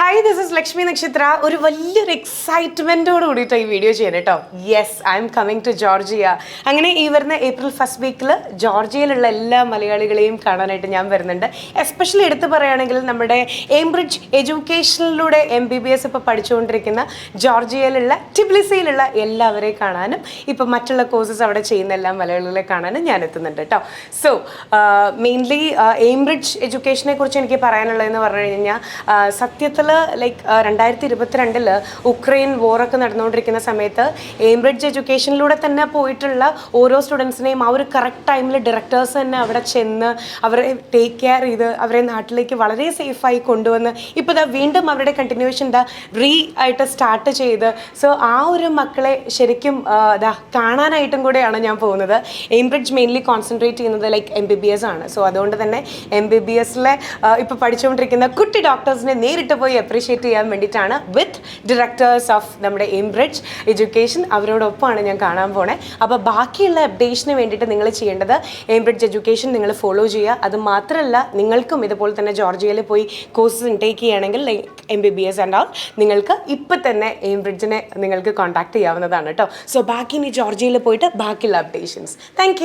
Hi this is Lakshmi നക്ഷത്ര ഒരു വലിയൊരു എക്സൈറ്റ്മെന്റോട് കൂടിയിട്ട് ഈ വീഡിയോ ചെയ്യണം കേട്ടോ yes I'm coming to Georgia അങ്ങനെ ഈ വരുന്ന ഏപ്രിൽ ഫസ്റ്റ് വീക്കിൽ ജോർജിയയിലുള്ള എല്ലാ മലയാളികളെയും കാണാനായിട്ട് ഞാൻ വരുന്നുണ്ട്. എസ്പെഷ്യലി എടുത്തു പറയുകയാണെങ്കിൽ നമ്മുടെ എംബ്രിഡ്ജ് എഡ്യൂക്കേഷനിലൂടെ എം ബി ബി എസ് ഇപ്പോൾ പഠിച്ചുകൊണ്ടിരിക്കുന്ന ജോർജിയയിലുള്ള ടിബ്ലിസിയിലുള്ള എല്ലാവരെയും കാണാനും ഇപ്പം മറ്റുള്ള കോഴ്സസ് അവിടെ ചെയ്യുന്ന എല്ലാ മലയാളികളെ കാണാനും ഞാൻ എത്തുന്നുണ്ട് കേട്ടോ സോ മെയിൻലി എംബ്രിഡ്ജ് എഡ്യൂക്കേഷനെ കുറിച്ച് എനിക്ക് പറയാനുള്ളതെന്ന് പറഞ്ഞു കഴിഞ്ഞാൽ സത്യത്തിൽ ലൈക്ക് രണ്ടായിരത്തി ഇരുപത്തിരണ്ടിൽ ഉക്രൈൻ വോറൊക്കെ നടന്നുകൊണ്ടിരിക്കുന്ന സമയത്ത് എയിംബ്രിഡ്ജ് എഡ്യൂക്കേഷനിലൂടെ തന്നെ പോയിട്ടുള്ള ഓരോ സ്റ്റുഡൻസിനെയും ആ ഒരു കറക്റ്റ് ടൈമിൽ ഡയറക്ടേഴ്സ് തന്നെ അവിടെ ചെന്ന് അവരെ ടേക്ക് കെയർ ചെയ്ത് അവരെ നാട്ടിലേക്ക് വളരെ സേഫായി കൊണ്ടുവന്ന് ഇപ്പോൾ ഇതാ വീണ്ടും അവരുടെ കണ്ടിന്യൂവേഷൻ ഇതാ റീ ആയിട്ട് സ്റ്റാർട്ട് ചെയ്ത്. സോ ആ ഒരു മക്കളെ ശരിക്കും ഇതാ കാണാനായിട്ടും കൂടെയാണ് ഞാൻ പോകുന്നത്. എയിംബ്രിഡ്ജ് മെയിൻലി കോൺസെൻട്രേറ്റ് ചെയ്യുന്നത് like M B B S ആണ്. സോ അതുകൊണ്ട് തന്നെ എം ബി ബി എസിലെ ഇപ്പോൾ പഠിച്ചുകൊണ്ടിരിക്കുന്ന കുട്ടി ഡോക്ടേഴ്സിനെ നേരിട്ട് പോയി അപ്രീഷിയേറ്റ് ചെയ്യാൻ വേണ്ടിയിട്ടാണ് വിത്ത് ഡിറക്ടേഴ്സ് ഓഫ് നമ്മുടെ എംബ്രിഡ്ജ് എഡ്യൂക്കേഷൻ അവരോടൊപ്പമാണ് ഞാൻ കാണാൻ പോണേ. അപ്പോൾ ബാക്കിയുള്ള അപ്ഡേഷന് വേണ്ടിയിട്ട് നിങ്ങൾ ചെയ്യേണ്ടത് എംബ്രിഡ്ജ് എഡ്യൂക്കേഷൻ നിങ്ങൾ ഫോളോ ചെയ്യുക. അത് മാത്രമല്ല നിങ്ങൾക്കും ഇതുപോലെ തന്നെ ജോർജിയയിൽ പോയി കോഴ്സസ് ഇൻടേക്ക് ചെയ്യുകയാണെങ്കിൽ M B B S and all നിങ്ങൾക്ക് ഇപ്പം തന്നെ എംബ്രിഡ്ജിനെ നിങ്ങൾക്ക് കോൺടാക്ട് ചെയ്യാവുന്നതാണ് കേട്ടോ. സോ ബാക്കി ഇനി ജോർജിയയിൽ പോയിട്ട് ബാക്കിയുള്ള അപ്ഡേഷൻസ് താങ്ക്